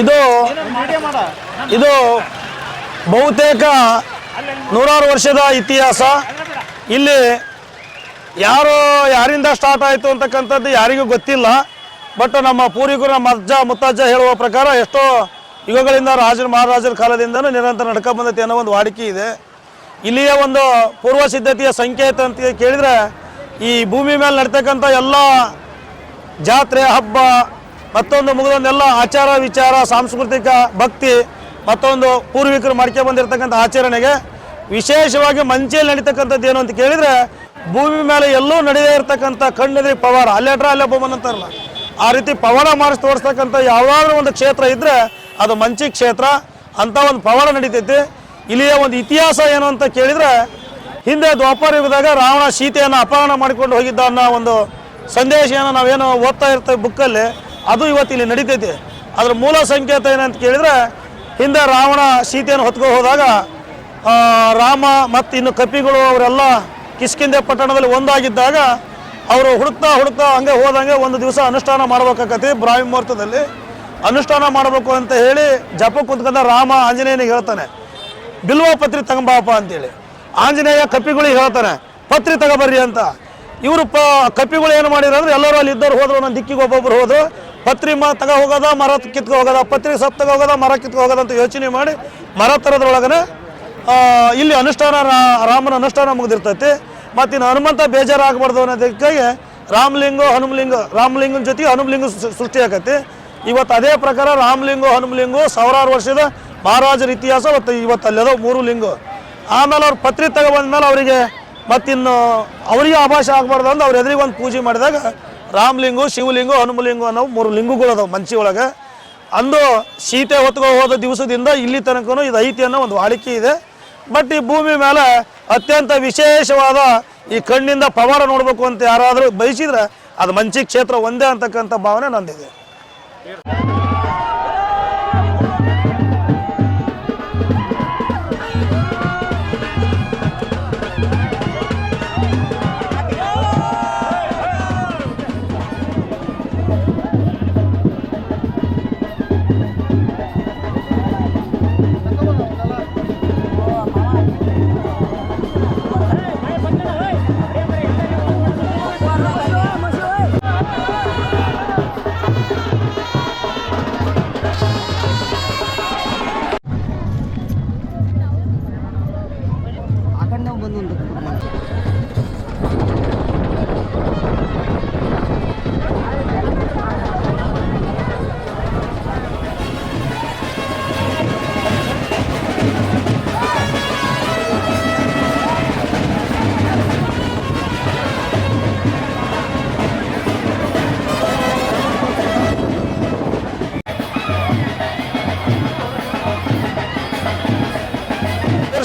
ಇದು ಇದು ಬಹುತೇಕ ನೂರಾರು ವರ್ಷದ ಇತಿಹಾಸ. ಇಲ್ಲಿ ಯಾರು ಯಾರಿಂದ ಸ್ಟಾರ್ಟ್ ಆಯಿತು ಅಂತಕ್ಕಂಥದ್ದು ಯಾರಿಗೂ ಗೊತ್ತಿಲ್ಲ. ಬಟ್ ನಮ್ಮ ಪೂರ್ವಿಕರು ನಮ್ಮ ಅಜ್ಜ ಮುತ್ತಜ್ಜ ಹೇಳುವ ಪ್ರಕಾರ ಎಷ್ಟೋ ಯುಗಗಳಿಂದ ರಾಜರ ಮಹಾರಾಜರ ಕಾಲದಿಂದನೂ ನಿರಂತರ ನಡ್ಕೊಂಡು ಬಂದೈತೆ ಅನ್ನೋ ಒಂದು ವಾಡಿಕೆ ಇದೆ. ಇಲ್ಲಿಯ ಒಂದು ಪೂರ್ವ ಸಿದ್ಧತೆಯ ಸಂಕೇತ ಅಂತ ಕೇಳಿದರೆ ಈ ಭೂಮಿ ಮೇಲೆ ನಡ್ತಕ್ಕಂಥ ಎಲ್ಲ ಜಾತ್ರೆ, ಹಬ್ಬ, ಮತ್ತೊಂದು ಮುಗಿದೊಂದೆಲ್ಲ ಆಚಾರ ವಿಚಾರ, ಸಾಂಸ್ಕೃತಿಕ ಭಕ್ತಿ, ಮತ್ತೊಂದು ಪೂರ್ವಿಕರು ಮಾಡ್ಕೆ ಬಂದಿರತಕ್ಕಂಥ ಆಚರಣೆಗೆ ವಿಶೇಷವಾಗಿ ಮಂಚೇಲಿ ನಡೀತಕ್ಕಂಥದ್ದು ಏನು ಅಂತ ಕೇಳಿದರೆ ಭೂಮಿ ಮೇಲೆ ಎಲ್ಲೂ ನಡೆಯದೇ ಇರತಕ್ಕಂಥ ಕಣ್ಣದ್ರಿ ಪವಾರ ಅಲ್ಲೆಟ್ರ ಅಲ್ಲೇ ಬೊಮ್ಮನ್ ಅಂತಾರಲ್ಲ ಆ ರೀತಿ ಪವಾಡ ಮಾಡಿಸಿ ತೋರಿಸ್ತಕ್ಕಂಥ ಯಾವುದಾದ್ರೂ ಒಂದು ಕ್ಷೇತ್ರ ಇದ್ದರೆ ಅದು ಮಂಚಿ ಕ್ಷೇತ್ರ, ಅಂಥ ಒಂದು ಪವಾಡ ನಡೀತೈತಿ. ಇಲ್ಲಿಯ ಒಂದು ಇತಿಹಾಸ ಏನು ಅಂತ ಕೇಳಿದರೆ, ಹಿಂದೆ ದ್ವಾಪರ ಯುಗದಾಗ ರಾವಣ ಸೀತೆಯನ್ನು ಅಪಹರಣ ಮಾಡಿಕೊಂಡು ಹೋಗಿದ್ದ ಅನ್ನೋ ಒಂದು ಸಂದೇಶವನ್ನು ನಾವೇನು ಓದ್ತಾ ಇರ್ತೇವೆ ಬುಕ್ಕಲ್ಲಿ ಅದು ಇವತ್ತು ಇಲ್ಲಿ ನಡೀತೈತಿ. ಅದ್ರ ಮೂಲ ಸಂಕೇತ ಏನಂತ ಕೇಳಿದರೆ, ಹಿಂದೆ ರಾವಣ ಸೀತೆಯನ್ನು ಹೊತ್ಕೊ ಹೋದಾಗ ರಾಮ ಮತ್ತು ಇನ್ನು ಕಪಿಗಳು ಅವರೆಲ್ಲ ಕಿಷ್ಕಿಂದೆ ಪಟ್ಟಣದಲ್ಲಿ ಒಂದಾಗಿದ್ದಾಗ ಅವರು ಹುಡುಕ್ತಾ ಹುಡುಕ್ತಾ ಹಂಗೆ ಹೋದಂಗೆ ಒಂದು ದಿವಸ ಅನುಷ್ಠಾನ ಮಾಡ್ಬೇಕಾಕತಿ ಬ್ರಾಹ್ಮಿ ಮುಹೂರ್ತದಲ್ಲಿ ಅನುಷ್ಠಾನ ಮಾಡಬೇಕು ಅಂತ ಹೇಳಿ ಜಪ ಕುಂತ್ಕೊಂಡ ರಾಮ ಆಂಜನೇಯನಿಗೆ ಹೇಳ್ತಾನೆ, ಬಿಲ್ವ ಪತ್ರಿ ತಗೊಂಬಾಪ ಅಂತೇಳಿ. ಆಂಜನೇಯ ಕಪಿಗಳಿಗೆ ಹೇಳ್ತಾನೆ, ಪತ್ರಿ ತಗೋಬರ್ರಿ ಅಂತ. ಇವರು ಪ, ಕಪಿಗಳು ಏನು ಮಾಡಿದ್ರು ಅಂದ್ರೆ ಎಲ್ಲರೂ ಅಲ್ಲಿ ಇದ್ದವ್ರು ಹೋದ್ರು ನನ್ನ ದಿಕ್ಕಿಗೆ ಒಬ್ಬೊಬ್ರು ಹೋದ್ರು. ಪತ್ರಿ ಮ, ತಗ ಹೋಗೋದ, ಮರ ಕಿತ್ಕೊ ಹೋಗೋದ, ಪತ್ರಿ ಸತ್ತ ಹೋಗೋದ, ಮರ ಕಿತ್ಕೊ ಹೋಗೋದ ಅಂತ ಯೋಚನೆ ಮಾಡಿ ಮರ ತರೋದ್ರೊಳಗನೆ ಇಲ್ಲಿ ಅನುಷ್ಠಾನ ರಾಮನ ಅನುಷ್ಠಾನ ಮುಗ್ದಿರ್ತೈತಿ. ಮತ್ತು ಇನ್ನು ಹನುಮಂತ ಬೇಜಾರಾಗಬಾರ್ದು ಅನ್ನೋದಕ್ಕಾಗಿ ರಾಮಲಿಂಗ, ಹನುಮಲಿಂಗ, ರಾಮಲಿಂಗನ ಜೊತೆ ಹನುಮಲಿಂಗ ಸೃಷ್ಟಿ ಆಗತ್ತೆ. ಇವತ್ತು ಅದೇ ಪ್ರಕಾರ ರಾಮಲಿಂಗ, ಹನುಮಲಿಂಗು ಸಾವಿರಾರು ವರ್ಷದ ಮಹಾರಾಜರ ಇತಿಹಾಸ ಮತ್ತು ಇವತ್ತು ಅಲ್ಲೆದೋ ಮೂರು ಲಿಂಗ. ಆಮೇಲೆ ಅವ್ರು ಪತ್ರಿ ತಗೊಬಂದ್ಮೇಲೆ ಅವರಿಗೆ ಮತ್ತಿನ್ನು ಅವರಿಗೆ ಆಭಾಷ ಆಗಬಾರ್ದು ಅಂದ್ರೆ ಅವ್ರ ಎದುರಿಗೆ ಒಂದು ಪೂಜೆ ಮಾಡಿದಾಗ ರಾಮಲಿಂಗ, ಶಿವಲಿಂಗ, ಹನುಮಲಿಂಗ ಅನ್ನೋ ಮೂರು ಲಿಂಗಗಳು ಅದಾವೆ ಮಂಚಿ ಒಳಗೆ. ಅಂದು ಸೀತೆ ಹೊತ್ಕೊ ಹೋದ ದಿವಸದಿಂದ ಇಲ್ಲಿ ತನಕನೂ ಇದು ಐತಿ ಅನ್ನೋ ಒಂದು ವಾಡಿಕೆ ಇದೆ. ಬಟ್ ಈ ಭೂಮಿ ಮೇಲೆ ಅತ್ಯಂತ ವಿಶೇಷವಾದ ಈ ಕಣ್ಣಿಂದ ಪವಾಡ ನೋಡಬೇಕು ಅಂತ ಯಾರಾದರೂ ಬಯಸಿದ್ರೆ ಅದು ಮಂಚಿ ಕ್ಷೇತ್ರ ಒಂದೇ ಅಂತಕ್ಕಂಥ ಭಾವನೆ ನಂದಿದೆ.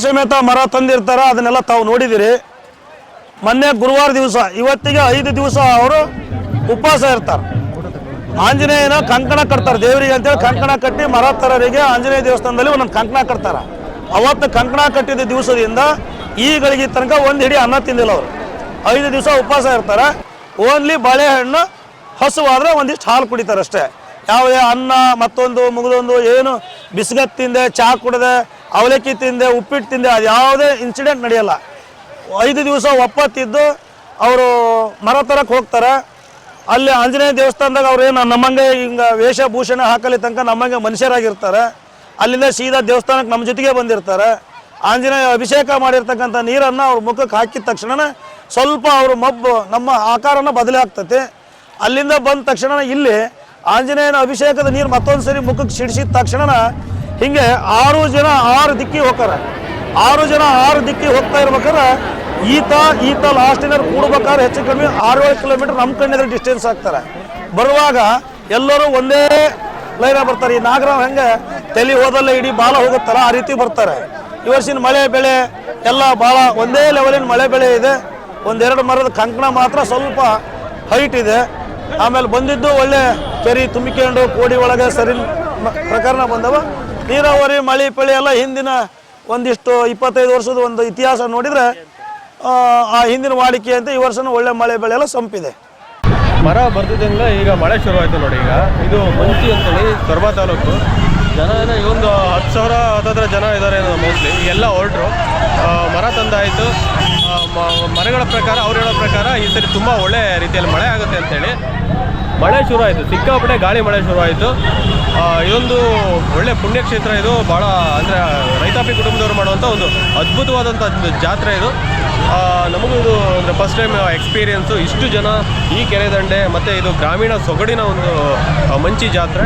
ಸಮೇತ ಮರ ತಂದಿರ್ತಾರ, ಅದನ್ನೆಲ್ಲ ತಾವು ನೋಡಿದಿರಿ. ಮೊನ್ನೆ ಗುರುವಾರ ದಿವಸ, ಇವತ್ತಿಗೆ ಐದು ದಿವಸ ಅವರು ಉಪವಾಸ ಇರ್ತಾರೆ. ಆಂಜನೇಯನ ಕಂಕಣ ಕಟ್ತಾರೆ, ದೇವರಿಗೆ ಅಂತೇಳಿ ಕಂಕಣ ಕಟ್ಟಿ ಮರ ತರರಿಗೆ ಆಂಜನೇಯ ದೇವಸ್ಥಾನದಲ್ಲಿ ಒಂದೊಂದು ಕಂಕಣ ಕಟ್ತಾರೆ. ಅವತ್ತು ಕಂಕಣ ಕಟ್ಟಿದ ದಿವಸದಿಂದ ಈಗಳಿಗೆ ಗಳಿಗೆ ತನಕ ಒಂದು ಹಿಡಿ ಅನ್ನ ತಿಂದಿಲ್ಲ ಅವರು. ಐದು ದಿವಸ ಉಪವಾಸ ಇರ್ತಾರೆ. ಓನ್ಲಿ ಬಾಳೆಹಣ್ಣು, ಹಸುವಾದ್ರೆ ಒಂದಿಷ್ಟು ಹಾಲು ಕುಡಿತಾರೆ ಅಷ್ಟೇ ಯಾವುದೇ ಅನ್ನ, ಮತ್ತೊಂದು, ಮುಗಿದೊಂದು, ಏನು, ಬಿಸ್ಗತ್ ತಿಂದೆ ಚಹಾ ಕುಡದೆ ಅವಲಕ್ಕಿ ತಿಂದೆ, ಉಪ್ಪಿಟ್ಟು ತಿಂದೆ, ಅದು ಯಾವುದೇ ಇನ್ಸಿಡೆಂಟ್ ನಡೆಯಲ್ಲ. ಐದು ದಿವಸ ಒಪ್ಪತ್ತಿದ್ದು ಅವರು ಮರ ತರಕ್ಕೆ ಹೋಗ್ತಾರೆ. ಅಲ್ಲಿ ಆಂಜನೇಯ ದೇವಸ್ಥಾನದಾಗ ಅವ್ರು ಏನು, ನಮ್ಮಂಗೆ ಹಿಂಗೆ ವೇಷಭೂಷಣ ಹಾಕಲಿ ತನಕ ನಮ್ಮಂಗೆ ಮನುಷ್ಯರಾಗಿರ್ತಾರೆ. ಅಲ್ಲಿಂದ ಸೀದಾ ದೇವಸ್ಥಾನಕ್ಕೆ ನಮ್ಮ ಜೊತೆಗೆ ಬಂದಿರ್ತಾರೆ. ಆಂಜನೇಯ ಅಭಿಷೇಕ ಮಾಡಿರ್ತಕ್ಕಂಥ ನೀರನ್ನು ಅವ್ರ ಮುಖಕ್ಕೆ ಹಾಕಿದ ತಕ್ಷಣ ಸ್ವಲ್ಪ ಅವರು ಮಬ್ಬು ನಮ್ಮ ಆಕಾರನ ಬದಲೇ ಆಗ್ತೈತಿ. ಅಲ್ಲಿಂದ ಬಂದ ತಕ್ಷಣ ಇಲ್ಲಿ ಆಂಜನೇಯನ ಅಭಿಷೇಕದ ನೀರು ಮತ್ತೊಂದು ಸರಿ ಮುಖಕ್ಕೆ ಸಿಡಿಸಿದ ತಕ್ಷಣ ಹಿಂಗೆ ಆರು ಜನ ಆರು ದಿಕ್ಕಿ ಹೋಗ್ತಾರೆ. ಆರು ಜನ ಆರು ದಿಕ್ಕಿ ಹೋಗ್ತಾ ಇರ್ಬೇಕಾದ್ರೆ ಈತ ಈತ ಲಾಸ್ಟಿನಲ್ಲಿ ಕೂಡ್ಬೇಕಾದ್ರೆ ಹೆಚ್ಚು ಕಡಿಮೆ ಆರು ಏಳು ಕಿಲೋಮೀಟರ್ ನಮ್ಮ ಕಣ್ಣಿದ್ರೆ ಡಿಸ್ಟೆನ್ಸ್ ಆಗ್ತಾರೆ. ಬರುವಾಗ ಎಲ್ಲರೂ ಒಂದೇ ಲೈನ ಬರ್ತಾರೆ. ಈ ನಾಗರಾವ್ ಹೆಂಗೆ ತಲೆ ಹೋದಲ್ಲ ಇಡೀ ಬಾಲ ಹೋಗುತ್ತಲ್ಲ, ಆ ರೀತಿ ಬರ್ತಾರೆ. ಈ ವರ್ಷಿನ ಮಳೆ ಬೆಳೆ ಎಲ್ಲ ಭಾಳ ಒಂದೇ ಲೆವೆಲಿನ ಮಳೆ ಬೆಳೆ ಇದೆ. ಒಂದೆರಡು ಮರದ ಕಂಕಣ ಮಾತ್ರ ಸ್ವಲ್ಪ ಹೈಟ್ ಇದೆ. ಆಮೇಲೆ ಬಂದಿದ್ದು ಒಳ್ಳೆ ಕೆರಿ ತುಂಬಿಕೊಂಡು ಕೋಡಿ ಒಳಗೆ ಸರಿ ಪ್ರಕರಣ ಬಂದವ. ನೀರಾವರಿ ಮಳೆ ಪಳಿ ಎಲ್ಲ ಹಿಂದಿನ ಒಂದಿಷ್ಟು ಇಪ್ಪತ್ತೈದು ವರ್ಷದ ಒಂದು ಇತಿಹಾಸ ನೋಡಿದ್ರೆ ಆ, ಹಿಂದಿನ ವಾಡಿಕೆ ಅಂತ ಈ ವರ್ಷನೂ ಒಳ್ಳೆ ಮಳೆ ಬೆಳೆ ಎಲ್ಲ ಸಂಪಿದೆ. ಮರ ಬರ್ತಿದ್ದಂಗೆ ಈಗ ಮಳೆ ಶುರು ಆಯ್ತು ನೋಡಿ ಈಗ. ಇದು ಮಂಚಿ ಅಂತೇಳಿ ಸೊರಬ ತಾಲೂಕು. ಜನ ಏನೋ ಒಂದು ಹತ್ತು ಸಾವಿರ ಹತ್ತತ್ರ ಜನ ಇದ್ದಾರೆ ಮೋಸ್ಟ್ಲಿ ಎಲ್ಲ ಹೊರಟರು. ಮರ ತಂದಾಯಿತು. ಮರಗಳ ಪ್ರಕಾರ ಅವ್ರು ಹೇಳೋ ಪ್ರಕಾರ ಈ ಸರಿ ತುಂಬ ಒಳ್ಳೆ ರೀತಿಯಲ್ಲಿ ಮಳೆ ಆಗುತ್ತೆ ಅಂತೇಳಿ. ಮಳೆ ಶುರು ಆಯಿತು. ಸಿಕ್ಕಾಪಟ್ಟೆ ಗಾಳಿ ಮಳೆ ಶುರು ಆಯಿತು. ಇದೊಂದು ಒಳ್ಳೆ ಪುಣ್ಯಕ್ಷೇತ್ರ ಇದು. ಭಾಳ ಅಂದರೆ, ರೈತಾಪಿ ಕುಟುಂಬದವರು ಮಾಡುವಂಥ ಒಂದು ಅದ್ಭುತವಾದಂಥ ಜಾತ್ರೆ ಇದು. ನಮಗೂ ಇದು, ಅಂದರೆ ಫಸ್ಟ್ ಟೈಮ್ ಎಕ್ಸ್ಪೀರಿಯೆನ್ಸು ಇಷ್ಟು ಜನ ಈ ಕೆರೆ ದಂಡೆ ಮತ್ತು ಇದು ಗ್ರಾಮೀಣ ಸೊಗಡಿನ ಒಂದು ಮಂಚಿ ಜಾತ್ರೆ.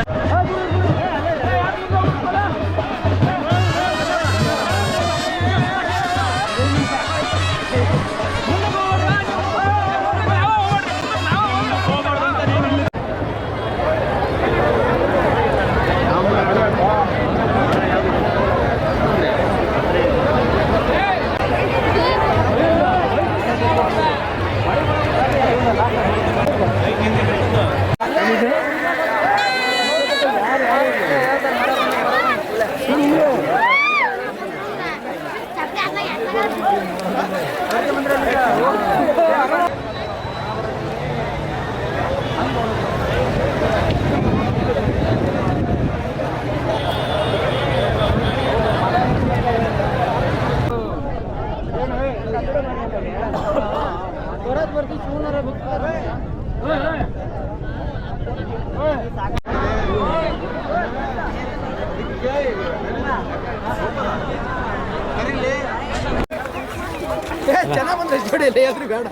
ಚೆನ್ನಾಗಿ ಬಂದ್ರೆ ಜೋಡಿ ಎದುರು ಬೇಡ